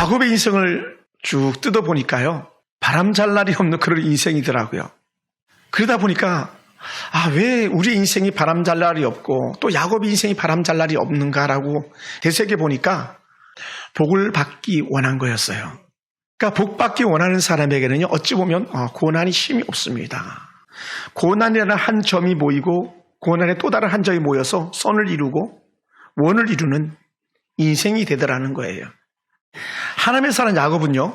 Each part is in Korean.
야곱의 인생을 쭉 뜯어보니까요. 바람 잘 날이 없는 그런 인생이더라고요. 그러다 보니까 아, 왜 우리 인생이 바람 잘 날이 없고 또 야곱의 인생이 바람 잘 날이 없는가라고 되새겨 보니까 복을 받기 원한 거였어요. 그러니까 복 받기 원하는 사람에게는요, 어찌 보면 어, 고난이 힘이 없습니다. 고난이라는 한 점이 모이고 고난의 또 다른 한 점이 모여서 선을 이루고 원을 이루는 인생이 되더라는 거예요. 하나님의 사람 야곱은요,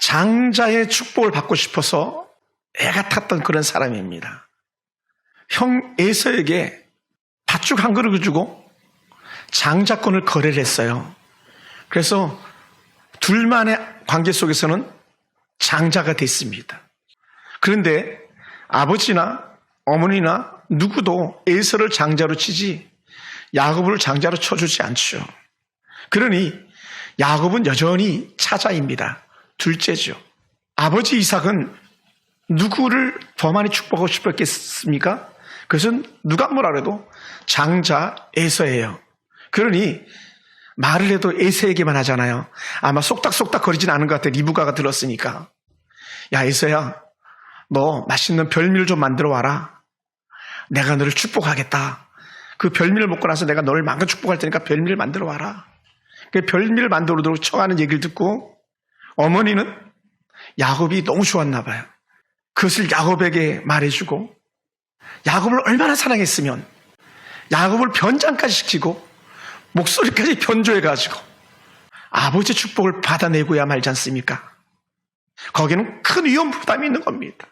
장자의 축복을 받고 싶어서 애가 탔던 그런 사람입니다. 형 에서에게 팥죽 한 그릇을 주고 장자권을 거래를 했어요. 그래서 둘만의 관계 속에서는 장자가 됐습니다. 그런데 아버지나 어머니나 누구도 에서를 장자로 치지 야곱을 장자로 쳐주지 않죠. 그러니 야곱은 여전히 차자입니다. 둘째죠. 아버지 이삭은 누구를 더 많이 축복하고 싶었겠습니까? 그것은 누가 뭐라 그래도 장자 에서예요. 그러니 말을 해도 에서에게만 하잖아요. 아마 쏙닥쏙닥 거리진 않은 것 같아. 리브가가 들었으니까. 야, 에서야, 너 맛있는 별미를 좀 만들어 와라. 내가 너를 축복하겠다. 그 별미를 먹고 나서 내가 너를 만큼 축복할 테니까 별미를 만들어 와라. 그 별미를 만들어도록 청하는 얘기를 듣고 어머니는 야곱이 너무 좋았나 봐요. 그것을 야곱에게 말해주고 야곱을 얼마나 사랑했으면 야곱을 변장까지 시키고 목소리까지 변조해가지고 아버지 축복을 받아내고야 말지 않습니까? 거기는 큰 위험 부담이 있는 겁니다.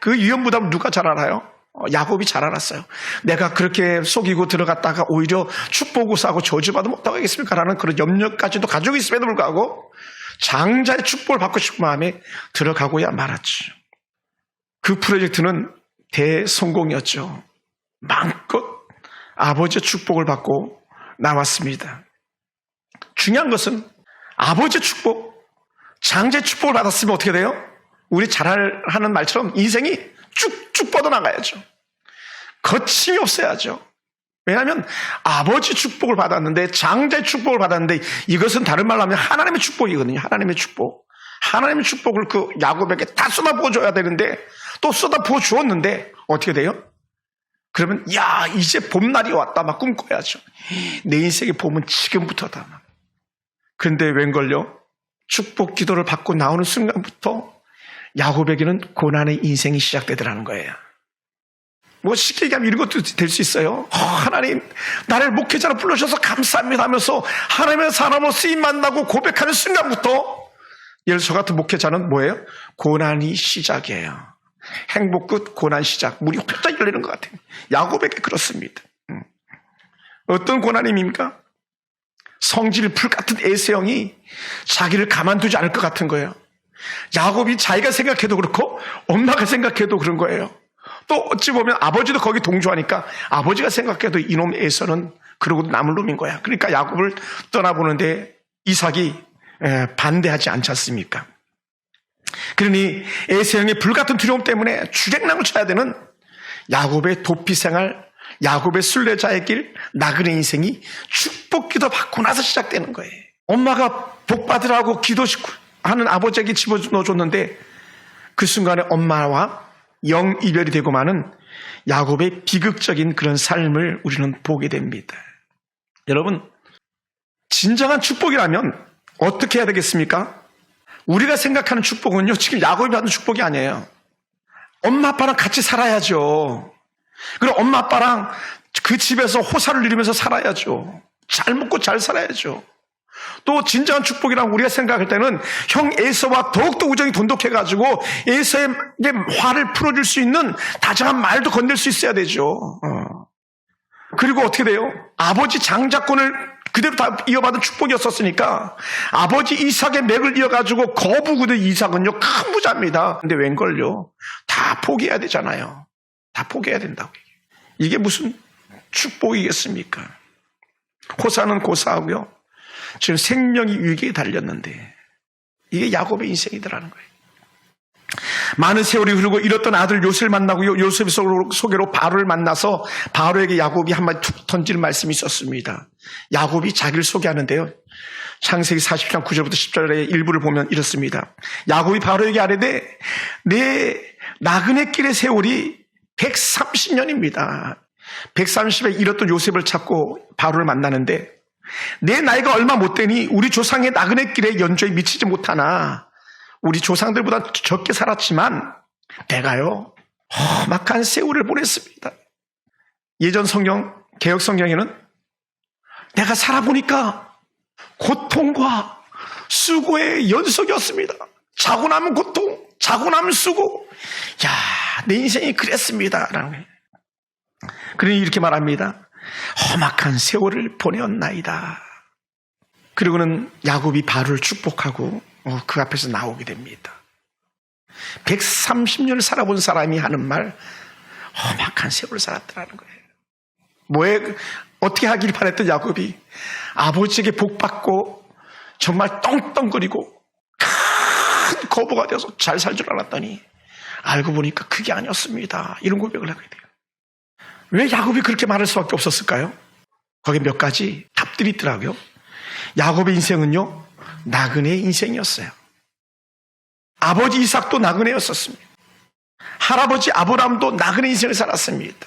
그 위험 부담 누가 잘 알아요? 어, 야곱이 잘 알았어요. 내가 그렇게 속이고 들어갔다가 오히려 축복을 사고 저주받으면 어떡하겠습니까? 라는 그런 염려까지도 가지고 있음에도 불구하고 장자의 축복을 받고 싶은 마음에 들어가고야 말았죠. 그 프로젝트는 대성공이었죠. 마음껏 아버지의 축복을 받고 나왔습니다. 중요한 것은 아버지의 축복, 장자의 축복을 받았으면 어떻게 돼요? 우리 잘 하는 말처럼 인생이 쭉쭉 뻗어나가야죠. 거침이 없어야죠. 왜냐하면 아버지 축복을 받았는데 장자의 축복을 받았는데 이것은 다른 말로 하면 하나님의 축복이거든요. 하나님의 축복. 하나님의 축복을 그 야곱에게 다 쏟아 부어 줘야 되는데 또 쏟아 부어 주었는데 어떻게 돼요? 그러면 야 이제 봄날이 왔다 막 꿈꿔야죠. 내 인생의 봄은 지금부터다. 그런데 웬걸요? 축복 기도를 받고 나오는 순간부터 야곱에게는 고난의 인생이 시작되더라는 거예요. 뭐 쉽게 얘기하면 이런 것도 될 수 있어요. 어, 하나님 나를 목회자로 불러주셔서 감사합니다 하면서 하나님의 사람으로 쓰임 만나고 고백하는 순간부터 예를 저 같은 목회자는 뭐예요? 고난이 시작이에요. 행복 끝, 고난 시작. 물이 활짝 열리는 것 같아요. 야곱에게 그렇습니다. 음. 어떤 고난입니까? 성질 불 같은 에세형이 자기를 가만두지 않을 것 같은 거예요. 야곱이 자기가 생각해도 그렇고 엄마가 생각해도 그런 거예요. 또 어찌 보면 아버지도 거기 동조하니까 아버지가 생각해도 이놈 에서는 그러고 남을 놈인 거야. 그러니까 야곱을 떠나보는데 이삭이 반대하지 않지 않습니까? 그러니 에세형의 불같은 두려움 때문에 주랭랑을 쳐야 되는 야곱의 도피 생활, 야곱의 순례자의 길, 나그네 인생이 축복 기도 받고 나서 시작되는 거예요. 엄마가 복 받으라고 기도 하는 아버지에게 집어넣어줬는데 그 순간에 엄마와 영 이별이 되고 마는 야곱의 비극적인 그런 삶을 우리는 보게 됩니다. 여러분, 진정한 축복이라면 어떻게 해야 되겠습니까? 우리가 생각하는 축복은요, 지금 야곱이 받은 축복이 아니에요. 엄마, 아빠랑 같이 살아야죠. 그리고 엄마, 아빠랑 그 집에서 호사를 누리면서 살아야죠. 잘 먹고 잘 살아야죠. 또 진정한 축복이라고 우리가 생각할 때는 형 에서와 더욱더 우정이 돈독해가지고 에서의 화를 풀어줄 수 있는 다정한 말도 건넬 수 있어야 되죠. 어. 그리고 어떻게 돼요? 아버지 장자권을 그대로 다 이어받은 축복이었었으니까 아버지 이삭의 맥을 이어가지고 거부구된 이삭은요 큰 부자입니다. 근데 웬걸요? 다 포기해야 되잖아요. 다 포기해야 된다고. 이게 무슨 축복이겠습니까? 호사는 고사하고요. 지금 생명이 위기에 달렸는데 이게 야곱의 인생이더라는 거예요. 많은 세월이 흐르고 잃었던 아들 요셉을 만나고 요셉 소개로 바로를 만나서 바로에게 야곱이 한마디 툭 던질 말씀이 있었습니다. 야곱이 자기를 소개하는데요. 창세기 40장 9절부터 10절의 일부를 보면 이렇습니다. 야곱이 바로에게 아뢰되 내 나그네 길의 세월이 130년입니다. 130에 잃었던 요셉을 찾고 바로를 만나는데 내 나이가 얼마 못 되니 우리 조상의 나그네 길에 연조에 미치지 못하나 우리 조상들보다 적게 살았지만 내가요 험악한 세월을 보냈습니다. 예전 성경 개혁 성경에는 내가 살아보니까 고통과 수고의 연속이었습니다. 자고 나면 고통, 자고 나면 수고. 야, 내 인생이 그랬습니다. 라는 거예요. 그러니 이렇게 말합니다. 험악한 세월을 보내었나이다. 그리고는 야곱이 바로를 축복하고 어, 그 앞에서 나오게 됩니다. 130년을 살아본 사람이 하는 말, 험악한 세월을 살았다는 거예요. 뭐에, 어떻게 하길 바랬던 야곱이 아버지에게 복받고 정말 떵떵거리고 큰 거부가 되어서 잘 살 줄 알았더니 알고 보니까 그게 아니었습니다. 이런 고백을 하게 돼요. 왜 야곱이 그렇게 말할 수밖에 없었을까요? 거기에 몇 가지 답들이 있더라고요. 야곱의 인생은요, 나그네의 인생이었어요. 아버지 이삭도 나그네였었습니다. 할아버지 아브람도 나그네 인생을 살았습니다.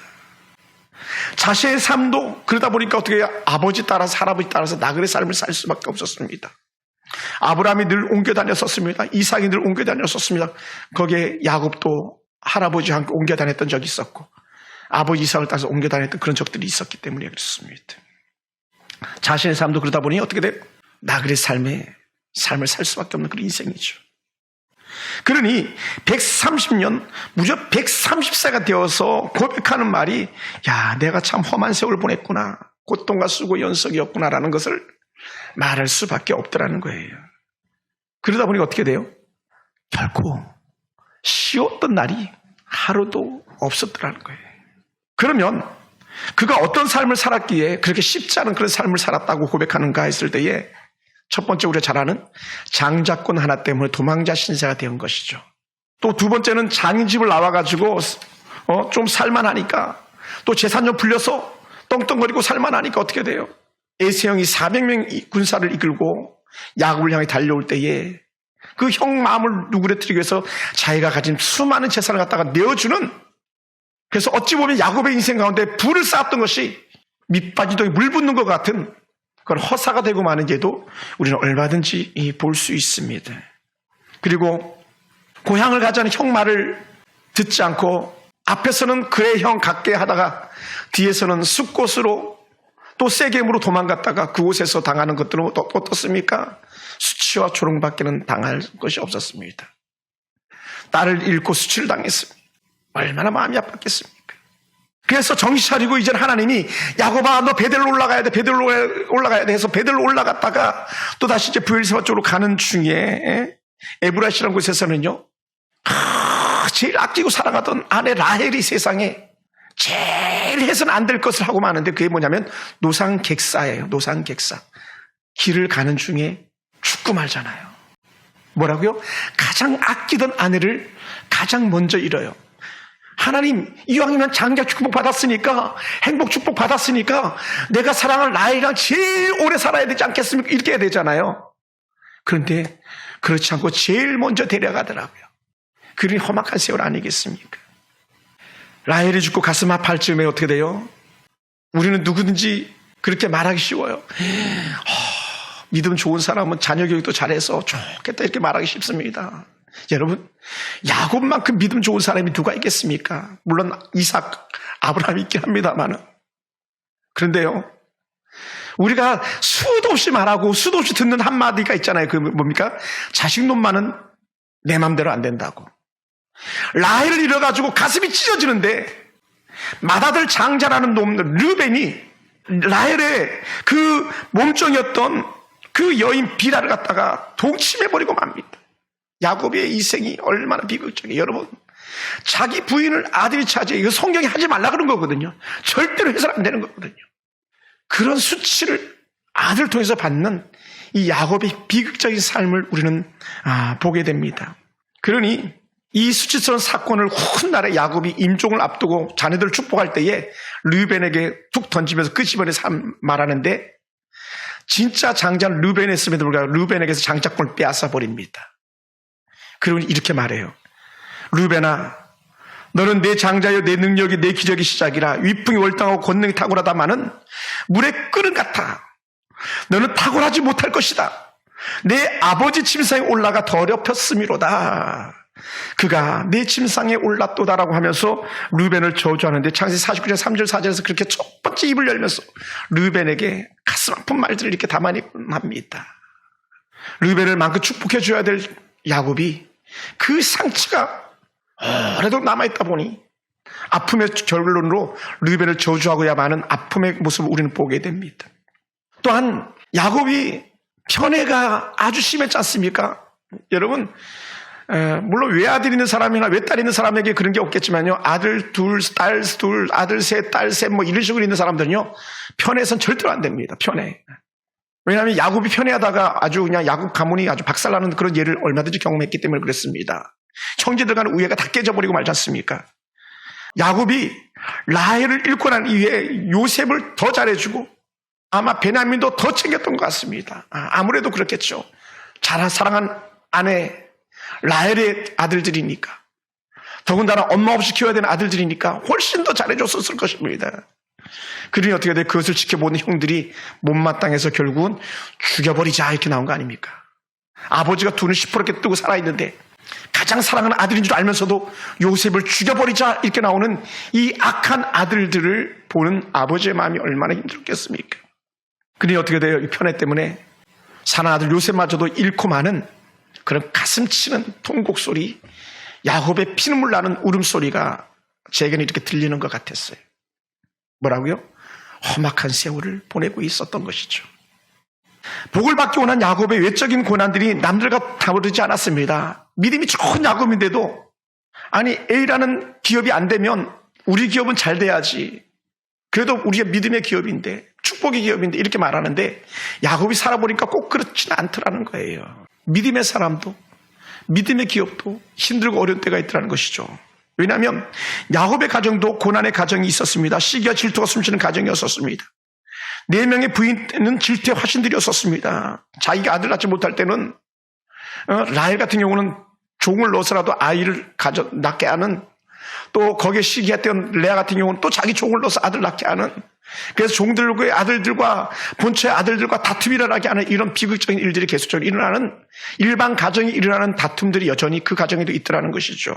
자신의 삶도 그러다 보니까 어떻게 아버지 따라서 할아버지 따라서 나그네 삶을 살 수밖에 없었습니다. 아브라함이 늘 옮겨 다녔었습니다. 이삭이 늘 옮겨 다녔었습니다. 거기에 야곱도 할아버지와 함께 옮겨 다녔던 적이 있었고 아버지 이삭을 따라서 옮겨 다녔던 그런 적들이 있었기 때문에 그렇습니다. 자신의 삶도 그러다 보니 어떻게 돼? 나그네 삶의 삶을 살 수밖에 없는 그런 인생이죠. 그러니 130년 무려 130세가 되어서 고백하는 말이 야 내가 참 험한 세월을 보냈구나 고통과 수고 연속이었구나라는 것을 말할 수밖에 없더라는 거예요. 그러다 보니 어떻게 돼요? 결코 쉬웠던 날이 하루도 없었더라는 거예요. 그러면 그가 어떤 삶을 살았기에 그렇게 쉽지 않은 그런 삶을 살았다고 고백하는가 했을 때에 첫 번째 우리가 잘 아는 장자권 하나 때문에 도망자 신세가 된 것이죠. 또 두 번째는 장인집을 나와가지고 어, 좀 살만하니까 또 재산 좀 불려서 떵떵거리고 살만하니까 어떻게 돼요? 에세형이 400명 군사를 이끌고 야곱을 향해 달려올 때에 그 형 마음을 누구래뜨리기 위해서 자기가 가진 수많은 재산을 갖다가 내어주는 그래서 어찌 보면 야곱의 인생 가운데 불을 쌓았던 것이 밑바지도에 물 붓는 것 같은 그건 허사가 되고 마는 게도 우리는 얼마든지 볼 수 있습니다. 그리고 고향을 가자는 형 말을 듣지 않고 앞에서는 그래 형 갖게 하다가 뒤에서는 숲곳으로 또 세겜으로 도망갔다가 그곳에서 당하는 것들은 또 어떻습니까? 수치와 조롱받기는 당할 것이 없었습니다. 딸을 잃고 수치를 당했습니다. 얼마나 마음이 아팠겠습니까? 그래서 정신 차리고 이제 하나님이 야곱아 너 베델로 올라가야 돼 베델로 올라가야 돼 해서 베델로 올라갔다가 또 다시 이제 부엘세바 쪽으로 가는 중에 에브라시라는 곳에서는요 아, 제일 아끼고 사랑하던 아내 라헬이 세상에 제일 해서는 안 될 것을 하고 마는데 그게 뭐냐면 노상객사예요 노상객사 길을 가는 중에 죽고 말잖아요 뭐라고요? 가장 아끼던 아내를 가장 먼저 잃어요 하나님 이왕이면 장자 축복 받았으니까 행복 축복 받았으니까 내가 사랑할 나이랑 제일 오래 살아야 되지 않겠습니까? 이렇게 해야 되잖아요. 그런데 그렇지 않고 제일 먼저 데려가더라고요. 그러니 험악한 세월 아니겠습니까? 라헬이 죽고 가슴 아파할 즈음에 어떻게 돼요? 우리는 누구든지 그렇게 말하기 쉬워요. 어, 믿음 좋은 사람은 자녀 교육도 잘해서 좋겠다 이렇게 말하기 쉽습니다. 여러분, 야곱만큼 믿음 좋은 사람이 누가 있겠습니까? 물론 이삭, 아브라함이 있긴 합니다만은. 그런데요, 우리가 수도 없이 말하고 수도 없이 듣는 한마디가 있잖아요. 그 뭡니까? 자식 놈만은 내 맘대로 안 된다고. 라헬을 잃어가지고 가슴이 찢어지는데 맏아들 장자라는 놈들 르벤이 라헬의 그 몸종이었던 그 여인 비라를 갖다가 동침해버리고 맙니다. 야곱의 이생이 얼마나 비극적이에요. 여러분, 자기 부인을 아들이 차지해. 이거 성경이 하지 말라 그런 거거든요. 절대로 해서는 안 되는 거거든요. 그런 수치를 아들 통해서 받는 이 야곱의 비극적인 삶을 우리는 아, 보게 됩니다. 그러니 이 수치스러운 사건을 훗날에 야곱이 임종을 앞두고 자녀들을 축복할 때에 르벤에게 툭 던지면서 끄집어내서 말하는데 진짜 장자는 루벤에 있음에도 불구하고 루벤에게서 장자권을 빼앗아 버립니다. 그리고 이렇게 말해요. 루벤아, 너는 내 장자여 내 능력이 내 기적이 시작이라 위풍이 월당하고 권능이 탁월하다마는 물의 끓음 같아. 너는 탁월하지 못할 것이다. 내 아버지 침상에 올라가 더럽혔음이로다. 그가 내 침상에 올랐도다라고 하면서 루벤을 저주하는데 창세기 49장 3절 4절에서 그렇게 첫 번째 입을 열면서 루벤에게 가슴 아픈 말들을 이렇게 담아내곤 합니다. 루벤을 만큼 축복해 줘야 될 야곱이 그 상처가 오래도 남아있다 보니 아픔의 결론으로 루벤을 저주하고야만은 아픔의 모습을 우리는 보게 됩니다. 또한 야곱이 편애가 아주 심했지 않습니까? 여러분 에, 물론 외아들 있는 사람이나 외딸 있는 사람에게 그런 게 없겠지만요. 아들 둘, 딸 둘, 아들 셋, 딸 셋 뭐 이런 식으로 있는 사람들은요. 편애선 절대로 안 됩니다. 편애. 왜냐하면 야곱이 편애하다가 아주 그냥 야곱 가문이 아주 박살나는 그런 예를 얼마든지 경험했기 때문에 그렇습니다. 형제들 간의 우애가 다 깨져버리고 말지 않습니까? 야곱이 라헬을 잃고 난 이후에 요셉을 더 잘해주고 아마 베냐민도 더 챙겼던 것 같습니다. 아, 아무래도 그렇겠죠. 잘 사랑한 아내 라헬의 아들들이니까 더군다나 엄마 없이 키워야 되는 아들들이니까 훨씬 더 잘해줬었을 것입니다. 그러니 어떻게 돼? 그것을 지켜보는 형들이 못마땅해서 결국은 죽여버리자 이렇게 나온 거 아닙니까? 아버지가 눈을 시퍼렇게 뜨고 살아있는데 가장 사랑하는 아들인 줄 알면서도 요셉을 죽여버리자 이렇게 나오는 이 악한 아들들을 보는 아버지의 마음이 얼마나 힘들었겠습니까? 그러니 어떻게 돼요? 이 편애 때문에 사는 아들 요셉마저도 잃고 마는 그런 가슴 치는 통곡 소리, 야곱의 피눈물 나는 울음소리가 제게는 이렇게 들리는 것 같았어요. 뭐라고요? 험악한 세월을 보내고 있었던 것이죠. 복을 받기 원한 야곱의 외적인 고난들이 남들과 다르지 않았습니다. 믿음이 좋은 야곱인데도 아니 A라는 기업이 안 되면 우리 기업은 잘 돼야지. 그래도 우리가 믿음의 기업인데 축복의 기업인데 이렇게 말하는데 야곱이 살아보니까 꼭 그렇지는 않더라는 거예요. 믿음의 사람도 믿음의 기업도 힘들고 어려운 때가 있더라는 것이죠. 왜냐하면 야곱의 가정도 고난의 가정이 있었습니다. 시기와 질투가 숨쉬는 가정이었었습니다. 네 명의 부인은 질투의 화신들이었었습니다. 자기가 아들 낳지 못할 때는 어, 라헬 같은 경우는 종을 넣어서라도 아이를 가져 낳게 하는 또 거기에 시기했던 레아 같은 경우는 또 자기 종을 넣어서 아들 낳게 하는 그래서 종들과 아들들과 본처의 아들들과 다툼이 일어나게 하는 이런 비극적인 일들이 계속적으로 일어나는 일반 가정이 일어나는 다툼들이 여전히 그 가정에도 있더라는 것이죠.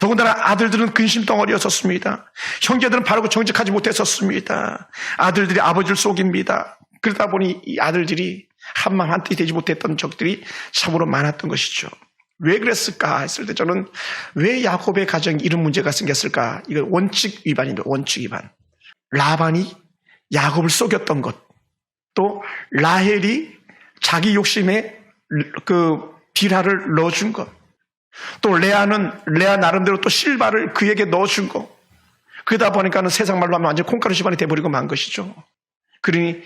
더군다나 아들들은 근심 덩어리였었습니다. 형제들은 바르고 정직하지 못했었습니다. 아들들이 아버지를 속입니다. 그러다 보니 이 아들들이 한마음 한뜻이 되지 못했던 적들이 참으로 많았던 것이죠. 왜 그랬을까 했을 때 저는 왜 야곱의 가정에 이런 문제가 생겼을까? 이거 원칙 위반입니다. 원칙 위반. 라반이 야곱을 속였던 것, 또 라헬이 자기 욕심에 그 비라를 넣어준 것, 또 레아는 레아 나름대로 또 실바를 그에게 넣어준 거. 그러다 보니까는 세상 말로 하면 완전 콩가루 집안이 돼버리고 만 것이죠. 그러니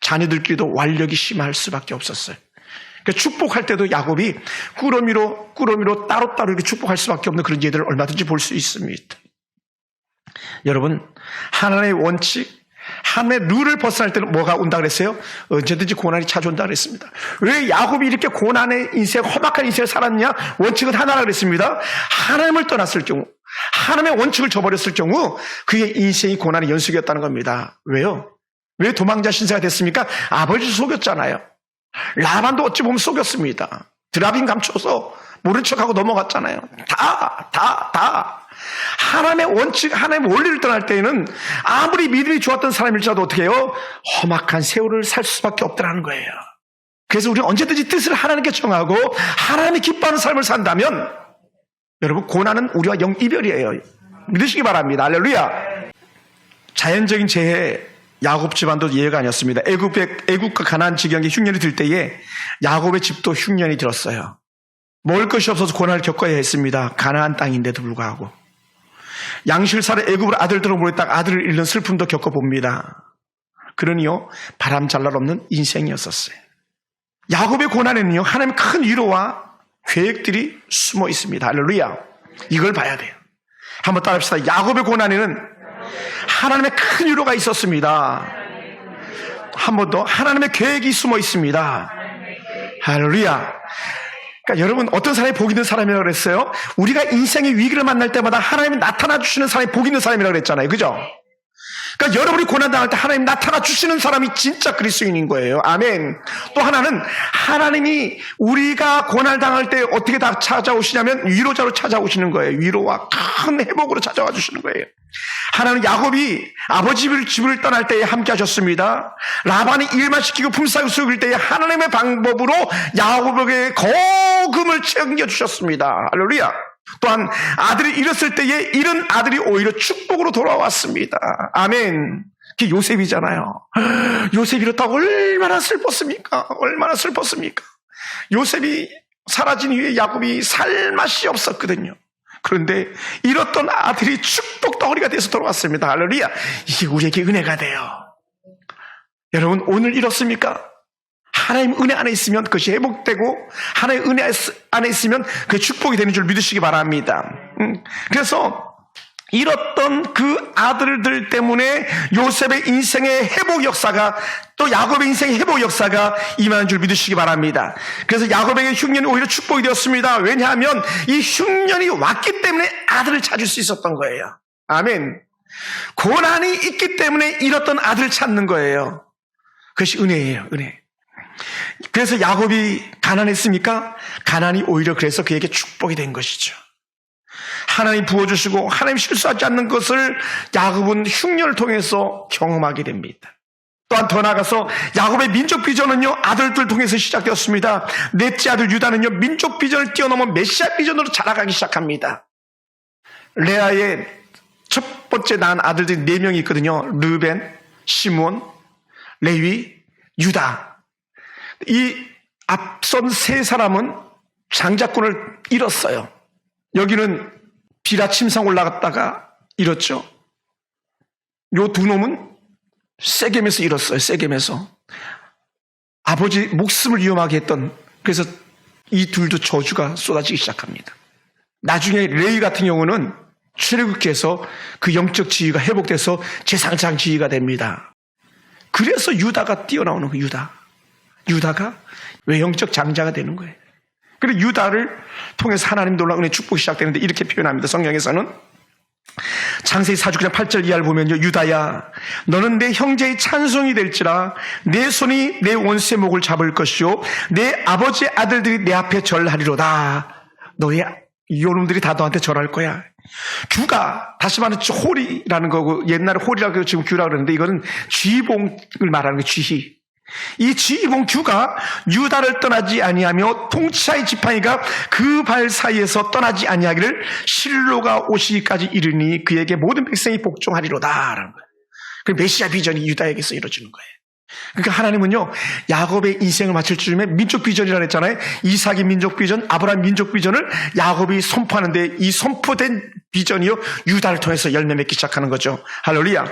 자녀들끼리도 완력이 심할 수밖에 없었어요. 그러니까 축복할 때도 야곱이 꾸러미로 꾸러미로 따로따로 이렇게 축복할 수밖에 없는 그런 예들을 얼마든지 볼 수 있습니다. 여러분 하나님의 원칙 하나님의 룰을 벗어날 때는 뭐가 온다 그랬어요? 언제든지 고난이 찾아온다 그랬습니다. 왜 야곱이 이렇게 고난의 인생, 험악한 인생을 살았냐? 원칙은 하나라 그랬습니다. 하나님을 떠났을 경우, 하나님의 원칙을 저버렸을 경우 그의 인생이 고난의 연속이었다는 겁니다. 왜요? 왜 도망자 신세가 됐습니까? 아버지 속였잖아요. 라반도 어찌 보면 속였습니다. 드라빈 감춰서 모른 척하고 넘어갔잖아요. 다, 다, 다. 하나님의 원칙, 하나님의 원리를 떠날 때에는 아무리 믿음이 좋았던 사람일지라도 어떻게 해요? 험악한 세월을 살 수밖에 없다는 거예요. 그래서 우리는 언제든지 뜻을 하나님께 정하고 하나님이 기뻐하는 삶을 산다면 여러분 고난은 우리와 영 이별이에요. 믿으시기 바랍니다. 할렐루야. 자연적인 재해 야곱 집안도 예외가 아니었습니다. 애굽의 애굽과 가나안 지경에 흉년이 들 때에 야곱의 집도 흉년이 들었어요. 먹을 것이 없어서 고난을 겪어야 했습니다. 가나안 땅인데도 불구하고 양실살의 애굽으로 아들들을 보냈다가 아들을 잃는 슬픔도 겪어봅니다. 그러니요 바람 잘날 없는 인생이었었어요. 야곱의 고난에는요 하나님 큰 위로와 계획들이 숨어 있습니다. 할렐루야. 이걸 봐야 돼요. 한번 따라합시다. 야곱의 고난에는 하나님의 큰 위로가 있었습니다. 한 번 더 하나님의 계획이 숨어 있습니다. 할렐루야. 그러니까 여러분 어떤 사람이 복 있는 사람이라고 그랬어요? 우리가 인생의 위기를 만날 때마다 하나님이 나타나 주시는 사람이 복 있는 사람이라고 그랬잖아요. 그죠? 그러니까 여러분이 고난 당할 때 하나님 나타나 주시는 사람이 진짜 그리스도인인 거예요. 아멘. 또 하나는 하나님이 우리가 고난 당할 때 어떻게 다 찾아오시냐면 위로자로 찾아오시는 거예요. 위로와 큰 회복으로 찾아와 주시는 거예요. 하나는 야곱이 아버지 집을, 떠날 때에 함께 하셨습니다. 라반이 일만 시키고 품삯을 속일 때에 하나님의 방법으로 야곱에게 거금을 챙겨 주셨습니다. 할렐루야. 또한 아들이 잃었을 때에 잃은 아들이 오히려 축복으로 돌아왔습니다. 아멘. 그게 요셉이잖아요. 요셉이 이렇다고 얼마나 슬펐습니까? 얼마나 슬펐습니까? 요셉이 사라진 이후에 야곱이 살 맛이 없었거든요. 그런데 잃었던 아들이 축복 덩어리가 돼서 돌아왔습니다. 할렐루야. 이게 우리에게 은혜가 돼요. 여러분, 오늘 잃었습니까? 하나님 은혜 안에 있으면 그것이 회복되고 하나님 은혜 안에 있으면 그 축복이 되는 줄 믿으시기 바랍니다. 음, 그래서 잃었던 그 아들들 때문에 요셉의 인생의 회복 역사가 또 야곱의 인생의 회복 역사가 임하는 줄 믿으시기 바랍니다. 그래서 야곱에게 흉년이 오히려 축복이 되었습니다. 왜냐하면 이 흉년이 왔기 때문에 아들을 찾을 수 있었던 거예요. 아멘. 고난이 있기 때문에 잃었던 아들을 찾는 거예요. 그것이 은혜예요, 은혜. 그래서 야곱이 가난했습니까? 가난이 오히려 그래서 그에게 축복이 된 것이죠. 하나님 부어주시고 하나님 실수하지 않는 것을 야곱은 흉년을 통해서 경험하게 됩니다. 또한 더 나아가서 야곱의 민족 비전은요 아들들 통해서 시작되었습니다. 넷째 아들 유다는요 민족 비전을 뛰어넘은 메시아 비전으로 자라가기 시작합니다. 레아의 첫 번째 낳은 아들들이 네 명이 있거든요. 르벤, 시몬, 레위, 유다. 이 앞선 세 사람은 장자권을 잃었어요. 여기는 비라침상 올라갔다가 잃었죠. 요 두 놈은 세겜에서 잃었어요. 세겜에서. 아버지 목숨을 위험하게 했던 그래서 이 둘도 저주가 쏟아지기 시작합니다. 나중에 레이 같은 경우는 출애굽기에서 그 영적 지위가 회복돼서 재상장 지위가 됩니다. 그래서 유다가 뛰어나오는 거예요. 유다. 유다가 외형적 장자가 되는 거예요. 그리고 유다를 통해서 하나님 놀라운 은혜 축복이 시작되는데 이렇게 표현합니다. 성경에서는 창세기 4주장 8절 이하를 보면요. 유다야 너는 내 형제의 찬송이 될지라 내 손이 내 원수의 목을 잡을 것이요 내 아버지의 아들들이 내 앞에 절하리로다. 너의 요놈들이 다 너한테 절할 거야. 규가 다시 말하면 홀이라는 거고 옛날에 홀이라고 지금 규라고 그러는데 이거는 쥐봉을 말하는 거예요. 쥐희. 이 지봉 규가 유다를 떠나지 아니하며 통치하의 지팡이가 그 발 사이에서 떠나지 아니하기를 실로가 오시기까지 이르니 그에게 모든 백성이 복종하리로다라는 거예요. 그 메시아 비전이 유다에게서 이루어지는 거예요. 그러니까 하나님은요 야곱의 인생을 마칠 즈음에 민족 비전이라고 했잖아요. 이삭의 민족 비전, 아브라함 민족 비전을 야곱이 선포하는데 이 선포된 비전이요 유다를 통해서 열매 맺기 시작하는 거죠. 할렐루야.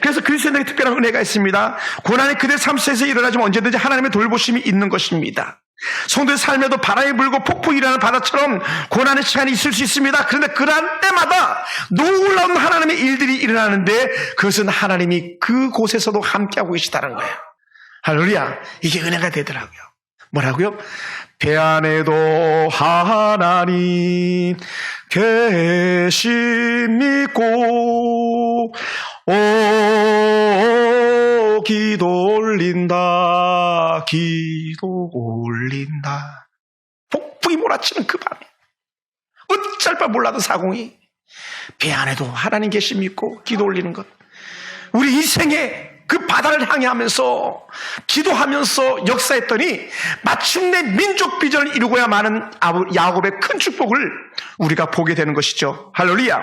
그래서 그리스도인에게 특별한 은혜가 있습니다. 고난이 그대 삶 속에서 일어나지만 언제든지 하나님의 돌보심이 있는 것입니다. 성도의 삶에도 바람이 불고 폭풍이 일어나는 바다처럼 고난의 시간이 있을 수 있습니다. 그런데 그러한 때마다 놀라운 하나님의 일들이 일어나는데 그것은 하나님이 그곳에서도 함께하고 계시다는 거예요. 할렐루야. 이게 은혜가 되더라고요. 뭐라고요? 배 안에도 하나님 계심 믿고 오 기도 올린다 기도 올린다 폭풍이 몰아치는 그 밤에 어쩔 바 몰라도 사공이 배 안에도 하나님 계심 믿고 기도 올리는 것 우리 인생에 그 바다를 향해 하면서 기도하면서 역사했더니 마침내 민족 비전을 이루고야 마는 야곱의 큰 축복을 우리가 보게 되는 것이죠. 할렐루야.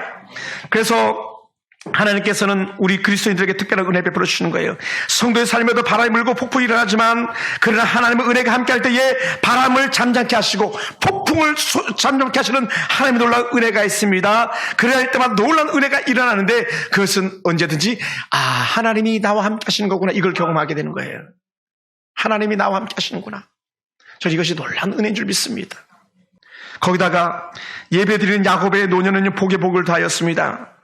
그래서 하나님께서는 우리 그리스도인들에게 특별한 은혜 베풀어 주시는 거예요. 성도의 삶에도 바람이 불고 폭풍이 일어나지만 그러나 하나님의 은혜가 함께할 때에 바람을 잠잠케 하시고 폭풍을 잠잠케 하시는 하나님의 놀라운 은혜가 있습니다. 그래야 할 때마다 놀라운 은혜가 일어나는데 그것은 언제든지 아 하나님이 나와 함께 하시는 거구나 이걸 경험하게 되는 거예요. 하나님이 나와 함께 하시는구나. 저 이것이 놀라운 은혜인 줄 믿습니다. 거기다가 예배드리는 야곱의 노년은 복의 복을 다하였습니다.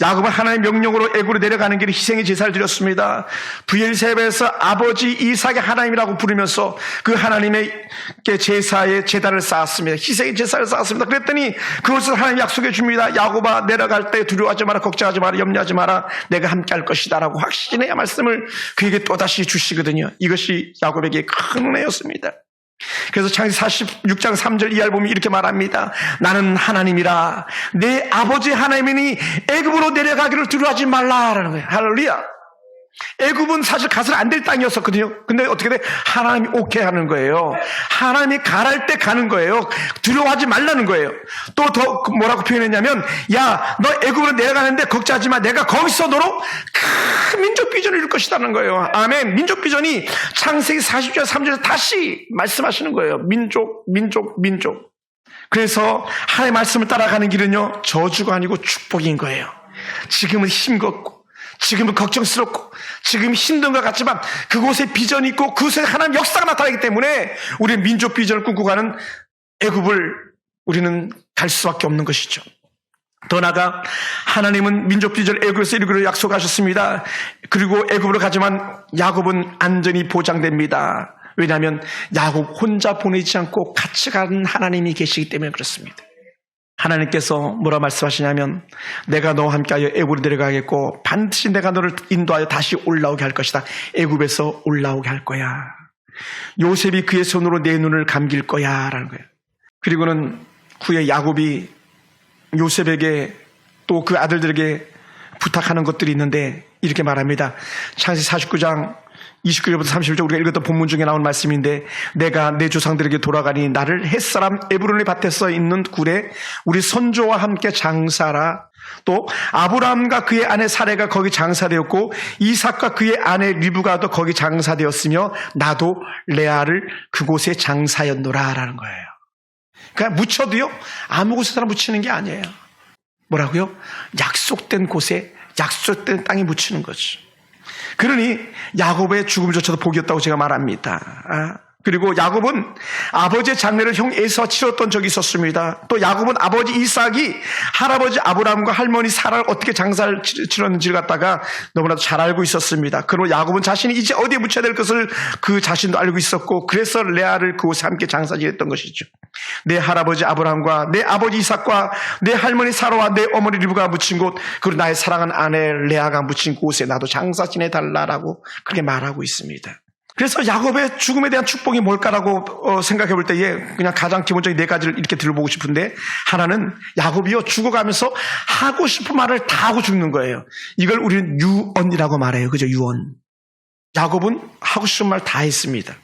야곱은 하나님의 명령으로 애굽으로 내려가는 길에 희생의 제사를 드렸습니다. 부엘세바에서 아버지 이삭의 하나님이라고 부르면서 그 하나님의 제사의 제단을 쌓았습니다. 희생의 제사를 쌓았습니다. 그랬더니 그것을 하나님 약속해 줍니다. 야곱아 내려갈 때 두려워하지 마라 걱정하지 마라 염려하지 마라 내가 함께 할 것이다라고 확신의 말씀을 그에게 또다시 주시거든요. 이것이 야곱에게 큰 은혜였습니다. 그래서 창세기 46장 3절 이하를 보면 이렇게 말합니다. 나는 하나님이라 내 아버지 하나님이니 애굽으로 내려가기를 두려워하지 말라라는 거예요. 할렐루야. 애굽은 사실 가서는 안 될 땅이었었거든요. 근데 어떻게 돼? 하나님이 오케이 하는 거예요. 하나님이 가랄 때 가는 거예요. 두려워하지 말라는 거예요. 또 더 뭐라고 표현했냐면 야, 너 애굽으로 내려가는데 걱정하지 마. 내가 거기서 너로 큰 민족 비전을 이룰 것이라는 거예요. 아멘. 민족 비전이 창세기 40절 3절에서 다시 말씀하시는 거예요. 민족, 민족, 민족. 그래서 하나님의 말씀을 따라가는 길은요. 저주가 아니고 축복인 거예요. 지금은 힘겹고 지금은 걱정스럽고 지금 힘든 것 같지만 그곳에 비전이 있고 그곳에 하나님 역사가 나타나기 때문에 우리는 민족 비전을 꿈꾸고 가는 애굽을 우리는 갈 수밖에 없는 것이죠. 더 나아가 하나님은 민족 비전을 애굽에서 이루기로 약속하셨습니다. 그리고 애굽으로 가지만 야곱은 안전히 보장됩니다. 왜냐하면 야곱 혼자 보내지 않고 같이 가는 하나님이 계시기 때문에 그렇습니다. 하나님께서 뭐라 말씀하시냐면 내가 너와 함께하여 애굽으로 내려가겠고 반드시 내가 너를 인도하여 다시 올라오게 할 것이다. 애굽에서 올라오게 할 거야. 요셉이 그의 손으로 내 눈을 감길 거야라는 거예요. 그리고는 후에 야곱이 요셉에게 또 그 아들들에게 부탁하는 것들이 있는데 이렇게 말합니다. 창세기 49장 29절부터 31절 우리가 읽었던 본문 중에 나온 말씀인데 내가 내 조상들에게 돌아가니 나를 햇사람 에브론의 밭에서 있는 굴에 우리 선조와 함께 장사라 또 아브라함과 그의 아내 사레가 거기 장사되었고 이삭과 그의 아내 리브가도 거기 장사되었으며 나도 레아를 그곳에 장사였노라라는 거예요. 그러니까 묻혀도요 아무 곳에나 묻히는 게 아니에요. 뭐라고요? 약속된 곳에 약속된 땅에 묻히는 거지. 그러니 야곱의 죽음조차도 복이었다고 제가 말합니다. 아, 그리고 야곱은 아버지의 장례를 형 에서 치렀던 적이 있었습니다. 또 야곱은 아버지 이삭이 할아버지 아브라함과 할머니 사라를 어떻게 장사를 치- 치렀는지를 갖다가 너무나도 잘 알고 있었습니다. 그리고 야곱은 자신이 이제 어디에 묻혀야 될 것을 그 자신도 알고 있었고 그래서 레아를 그곳에 함께 장사 지냈던 것이죠. 내 할아버지 아브라함과 내 아버지 이삭과 내 할머니 사라와 내 어머니 리브가 묻힌 곳 그리고 나의 사랑하는 아내 레아가 묻힌 곳에 나도 장사 지내달라라고 그렇게 말하고 있습니다. 그래서 야곱의 죽음에 대한 축복이 뭘까라고 어, 생각해 볼 때에 그냥 가장 기본적인 네 가지를 이렇게 들어보고 싶은데 하나는 야곱이요 죽어가면서 하고 싶은 말을 다 하고 죽는 거예요. 이걸 우리는 유언이라고 말해요. 그죠? 유언. 야곱은 하고 싶은 말 다 했습니다.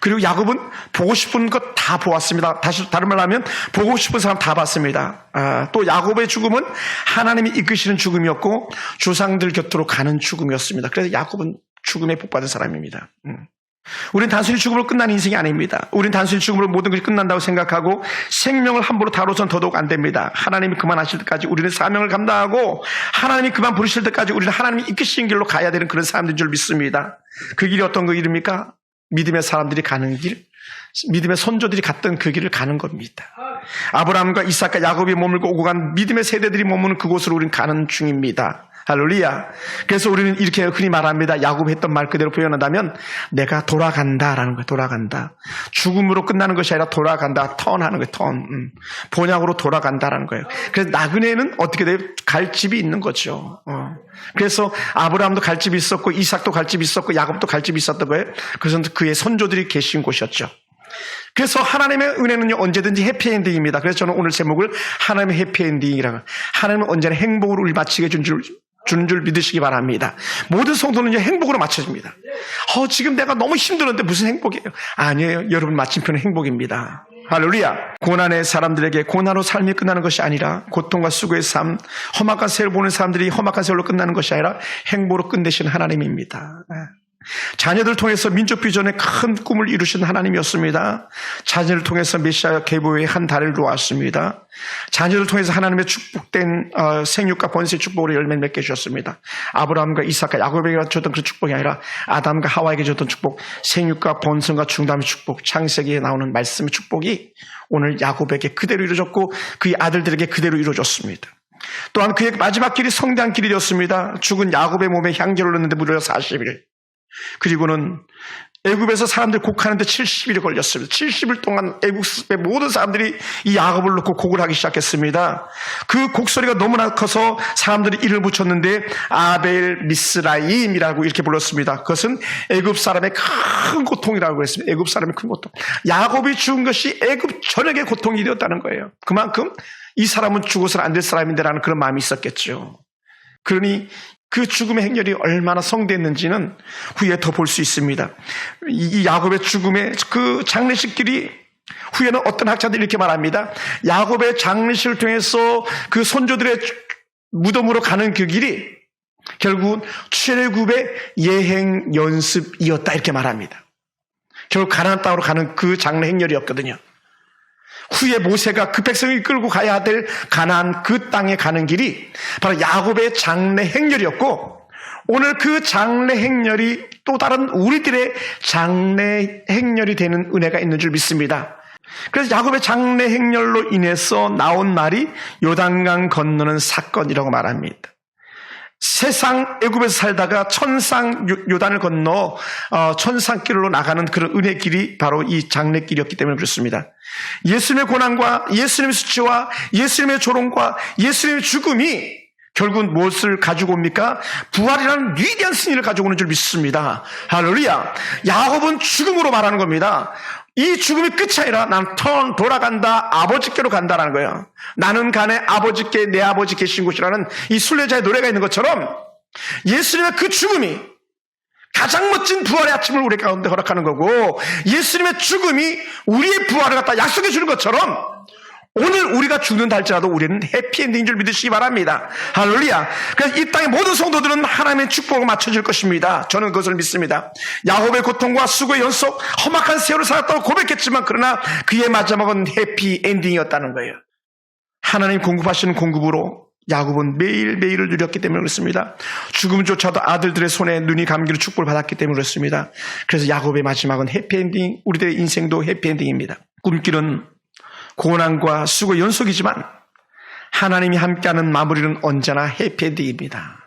그리고 야곱은 보고 싶은 것 다 보았습니다. 다시 다른 말로 하면 보고 싶은 사람 다 봤습니다. 아, 또 야곱의 죽음은 하나님이 이끄시는 죽음이었고 조상들 곁으로 가는 죽음이었습니다. 그래서 야곱은 죽음에 복받은 사람입니다. 음. 우리는 단순히 죽음으로 끝난 인생이 아닙니다. 우리는 단순히 죽음으로 모든 것이 끝난다고 생각하고 생명을 함부로 다뤄선 더더욱 안 됩니다. 하나님이 그만하실 때까지 우리는 사명을 감당하고 하나님이 그만 부르실 때까지 우리는 하나님이 이끄시는 길로 가야 되는 그런 사람들인 줄 믿습니다. 그 길이 어떤 그 길입니까? 믿음의 사람들이 가는 길, 믿음의 선조들이 갔던 그 길을 가는 겁니다. 아브라함과 이삭과 야곱이 머물고 오고 간 믿음의 세대들이 머무는 그곳으로 우리는 가는 중입니다. 할렐루야. 그래서 우리는 이렇게 흔히 말합니다. 야곱 했던 말 그대로 표현한다면 내가 돌아간다라는 거예요. 돌아간다. 죽음으로 끝나는 것이 아니라 돌아간다. 턴하는 거예요. 턴. 음. 본향으로 돌아간다라는 거예요. 그래서 나그네는 어떻게 돼요? 갈 집이 있는 거죠. 어. 그래서 아브라함도 갈 집이 있었고 이삭도 갈 집이 있었고 야곱도 갈 집이 있었던 거예요. 그래서 그의 선조들이 계신 곳이었죠. 그래서 하나님의 은혜는요 언제든지 해피엔딩입니다. 그래서 저는 오늘 제목을 하나님의 해피엔딩이라고 하나님은 언제나 행복으로 우리 마치게 해준 줄 주는 줄 믿으시기 바랍니다. 모든 성도는요 행복으로 맞춰집니다. 어 지금 내가 너무 힘들었는데 무슨 행복이에요? 아니에요. 여러분 마침표는 행복입니다. 할렐루야. 고난의 사람들에게 고난으로 삶이 끝나는 것이 아니라 고통과 수고의 삶, 험악한 세월 보는 사람들이 험악한 세월로 끝나는 것이 아니라 행복으로 끝내신 하나님입니다. 자녀들 통해서 민족 비전의 큰 꿈을 이루신 하나님이었습니다. 자녀를 통해서 메시아 계보의 한 달을 놓았습니다. 자녀를 통해서 하나님의 축복된 어, 생육과 번세 축복으로 열매 맺게 주셨습니다. 아브라함과 이삭과 야곱에게 줬던 그 축복이 아니라 아담과 하와에게 줬던 축복, 생육과 번성과 중담의 축복, 창세기에 나오는 말씀의 축복이 오늘 야곱에게 그대로 이루어졌고 그의 아들들에게 그대로 이루어졌습니다. 또한 그의 마지막 길이 성대한 길이 되었습니다. 죽은 야곱의 몸에 향기를 넣는데 무려 40일. 그리고는 애굽에서 사람들이 곡하는데 70일이 걸렸습니다. 70일 동안 애굽의 모든 사람들이 이 야곱을 놓고 곡을 하기 시작했습니다. 그 곡소리가 너무나 커서 사람들이 이를 붙였는데 아벨 미스라임이라고 이렇게 불렀습니다. 그것은 애굽 사람의 큰 고통이라고 했습니다. 애굽 사람의 큰 고통. 야곱이 죽은 것이 애굽 전역의 고통이 되었다는 거예요. 그만큼 이 사람은 죽어서는 안 될 사람인데라는 그런 마음이 있었겠죠. 그러니 그 죽음의 행렬이 얼마나 성대했는지는 후에 더 볼 수 있습니다. 이 야곱의 죽음의 그 장례식길이 후에는 어떤 학자들이 이렇게 말합니다. 야곱의 장례식을 통해서 그 손조들의 무덤으로 가는 그 길이 결국은 출애굽의 예행 연습이었다 이렇게 말합니다. 결국 가나안 땅으로 가는 그 장례 행렬이었거든요. 후에 모세가 그 백성을 끌고 가야 될 가나안 그 땅에 가는 길이 바로 야곱의 장례 행렬이었고 오늘 그 장례 행렬이 또 다른 우리들의 장례 행렬이 되는 은혜가 있는 줄 믿습니다. 그래서 야곱의 장례 행렬로 인해서 나온 말이 요단강 건너는 사건이라고 말합니다. 세상 애굽에서 살다가 천상 요- 요단을 건너 어, 천상길로 나가는 그런 은혜 길이 바로 이 장례길이었기 때문에 그렇습니다. 예수님의 고난과 예수님의 수치와 예수님의 조롱과 예수님의 죽음이 결국은 무엇을 가지고 옵니까? 부활이라는 위대한 승리를 가지고 오는 줄 믿습니다. 할렐루야. 야곱은 죽음으로 말하는 겁니다. 이 죽음이 끝이 아니라 난 턴 돌아간다 아버지께로 간다라는 거예요. 나는 가네 아버지께 내 아버지 계신 곳이라는 이 순례자의 노래가 있는 것처럼 예수님의 그 죽음이 가장 멋진 부활의 아침을 우리 가운데 허락하는 거고 예수님의 죽음이 우리의 부활을 갖다 약속해 주는 것처럼 오늘 우리가 죽는다 할지라도 우리는 해피엔딩인 줄 믿으시기 바랍니다. 할렐루야. 그래서 이 땅의 모든 성도들은 하나님의 축복을 맞춰줄 것입니다. 저는 그것을 믿습니다. 야곱의 고통과 수고의 연속, 험악한 세월을 살았다고 고백했지만 그러나 그의 마지막은 해피엔딩이었다는 거예요. 하나님 공급하시는 공급으로 야곱은 매일매일을 누렸기 때문에 그렇습니다. 죽음조차도 아들들의 손에 눈이 감기를 축복을 받았기 때문에 그렇습니다. 그래서 야곱의 마지막은 해피엔딩, 우리들의 인생도 해피엔딩입니다. 꿈길은 고난과 수고 연속이지만 하나님이 함께하는 마무리는 언제나 해피엔딩입니다.